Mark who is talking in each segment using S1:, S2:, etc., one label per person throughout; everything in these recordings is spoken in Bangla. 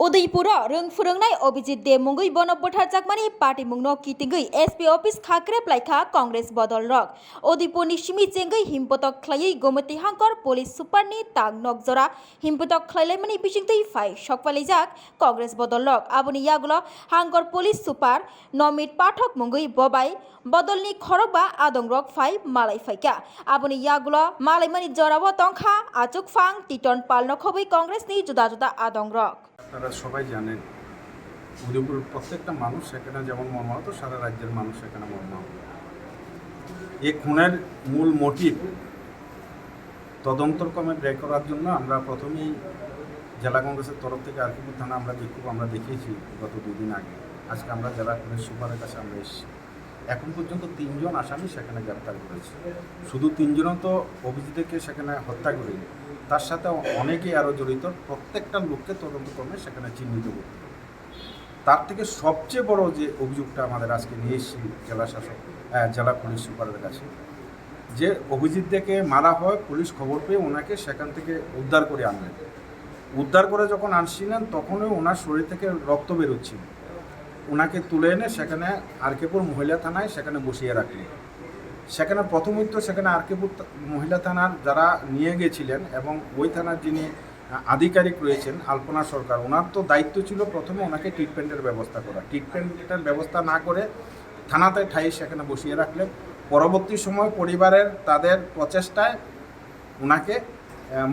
S1: उदयपुर रों फोरोंनाय अभिजित दे मुंगै बन बुथारजाकमानि पार्टी मुंनो कितिंगै एसपी अफिस खाक्रे प्लाइखा कांग्रेस बदल रक उदयपुरनि सिमि चेंगै हिमपतक ख्लायै गोमती हांकर पुलिस सुपारनि ताग नकजरा हिमपतक ख्लायलायमानि बिसिंतै फाइ सकपालिजाक कांग्रेस बदल रक आबुनि यागुलो हांकर पुलिस सुपार नमित पाठक मुंगै बबाय बदलनि खरबा आदं रक फाइ मालाय फाइका आबुनि यागुलो मालायमानि जराव तंखा आचुक फां टिटन पालनो खबै कांग्रेसनि जुदा जुदा आदं रक
S2: আপনারা সবাই জানেন উদয়পুর প্রত্যেকটা মানুষ সেখানে যেমন মর্মাহত, সারা রাজ্যের মানুষ সেখানে মর্মাহত। এই খুনের মূল মোটিভ তদন্তক্রমে ব্যয় করার জন্য আমরা প্রথমেই জেলা কংগ্রেসের তরফ থেকে আরকিপুর থানা আমরা বিক্ষোভ আমরা দেখিয়েছি গত দুদিন আগে। আজকে আমরা জেলা পুলিশ সুপারের কাছে আমরা এসেছি। এখন পর্যন্ত তিনজন আসামি সেখানে গ্রেপ্তার করেছে। শুধু তিনজনও তো অভিজিৎকে সেখানে হত্যা করেনি। তার সাথে অনেকেই আরও জড়িত। প্রত্যেকটা লোককে তদন্তক্রমে সেখানে চিহ্নিত করতে তার থেকে সবচেয়ে বড় যে অভিযোগটা আমাদের আজকে নিয়ে এসেছি জেলা শাসক জেলা পুলিশ সুপারের কাছে, যে অভিজিৎ দেখে মারা হয়, পুলিশ খবর পেয়ে ওনাকে সেখান থেকে উদ্ধার করে আনলেন। উদ্ধার করে যখন আনছিলেন, তখনই ওনার শরীর থেকে রক্ত বেরোচ্ছিল। ওনাকে তুলে এনে সেখানে আরকেপুর মহিলা থানায় সেখানে বসিয়ে রাখলেন। সেখানে প্রথমই তো সেখানে আরকেপুর মহিলা থানার যারা নিয়ে গেছিলেন এবং ওই থানার যিনি আধিকারিক রয়েছেন, আলপনা সরকার, ওনার তো দায়িত্ব ছিল প্রথমে ওনাকে ট্রিটমেন্টের ব্যবস্থা করা। ট্রিটমেন্টের ব্যবস্থা না করে থানাতে ঠাই সেখানে বসিয়ে রাখলেন। পরবর্তী সময় পরিবারের তাদের প্রচেষ্টায় ওনাকে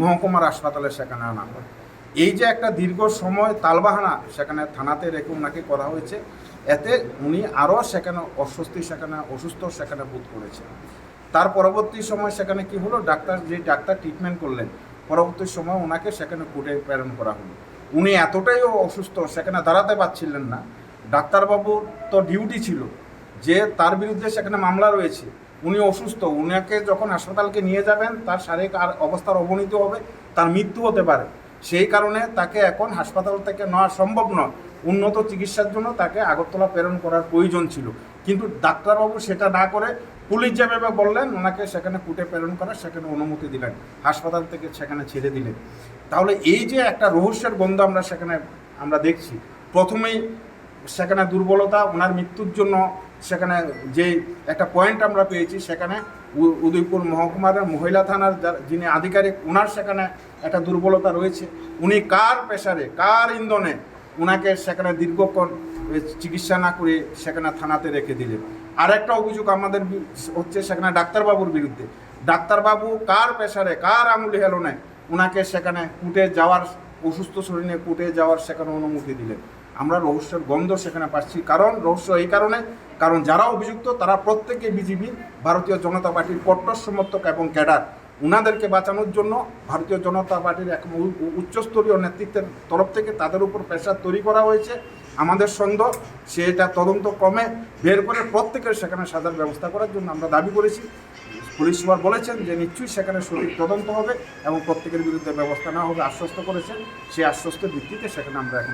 S2: মহকুমার হাসপাতালে সেখানে আনা হয়। এই যে একটা দীর্ঘ সময় তালবাহানা সেখানে থানাতে রেখে ওনাকে করা হয়েছে, এতে উনি আরও সেখানে অস্বস্তি, সেখানে অসুস্থ, সেখানে বোধ করেছেন। তার পরবর্তী সময় সেখানে কি হলো? ডাক্তার, যে ডাক্তার ট্রিটমেন্ট করলেন, পরবর্তী সময় ওনাকে সেখানে কোর্টে প্রেরণ করা হলো। উনি এতটাই অসুস্থ, সেখানে দাঁড়াতে পারছিলেন না। ডাক্তারবাবুর তো ডিউটি ছিল যে তার বিরুদ্ধে সেখানে মামলা রয়েছে। উনি অসুস্থ, উনাকে যখন হাসপাতালকে নিয়ে যাবেন, তার শারীরিক অবস্থার অবনতি হবে, তার মৃত্যু হতে পারে। সেই কারণে তাকে এখন হাসপাতাল থেকে নেওয়া সম্ভব নয়। উন্নত চিকিৎসার জন্য তাকে আগরতলা প্রেরণ করার প্রয়োজন ছিল। কিন্তু ডাক্তারবাবু সেটা না করে পুলিশ যেভাবে বললেন, ওনাকে সেখানে কুটে প্রেরণ করার সেখানে অনুমতি দিলেন। হাসপাতাল থেকে সেখানে ছেড়ে দিলেন। তাহলে এই যে একটা রহস্যের গন্ধ আমরা সেখানে, আমরা দেখছি। প্রথমেই সেখানে দুর্বলতা, ওনার মৃত্যুর জন্য সেখানে যে একটা পয়েন্ট আমরা পেয়েছি, সেখানে উদয়পুর মহকুমার মহিলা থানার যিনি আধিকারিক ওনার সেখানে একটা দুর্বলতা রয়েছে। উনি কার প্রেসারে কার ইন্ধনে ওনাকে সেখানে দীর্ঘক্ষণ চিকিৎসা না করে সেখানে থানাতে রেখে দিলেন। আর একটা অভিযোগ আমাদের হচ্ছে সেখানে ডাক্তারবাবুর বিরুদ্ধে। ডাক্তারবাবু কার প্রেসারে কার আঙুলি হেলনে ওনাকে সেখানে কুটে যাওয়ার, অসুস্থ শরীরে কুটে যাওয়ার সেখানে অনুমতি দিলেন। আমরা রহস্যের গন্ধ সেখানে পাচ্ছি। কারণ রহস্য এই কারণে, কারণ যারা অভিযুক্ত, তারা প্রত্যেকে বিজেপি ভারতীয় জনতা পার্টির কট্টর সমর্থক এবং ক্যাডার। উনাদেরকে বাঁচানোর জন্য ভারতীয় জনতা পার্টির এক উচ্চস্তরীয় নেতৃত্বের তরফ থেকে তাদের উপর প্রেশার তৈরি করা হয়েছে। আমাদের সন্দেহ, সেটা তদন্ত ক্রমে বের করে প্রত্যেকের সেখানে সাজার ব্যবস্থা করার জন্য আমরা দাবি করেছি। পুলিশ সুপার বলেছেন যে নিশ্চয়ই সেখানে সঠিক তদন্ত হবে এবং প্রত্যেকের বিরুদ্ধে ব্যবস্থা নেওয়া হবে, আশ্বস্ত করেছেন। সেই আশ্বস্তের ভিত্তিতে সেখানে আমরা এখন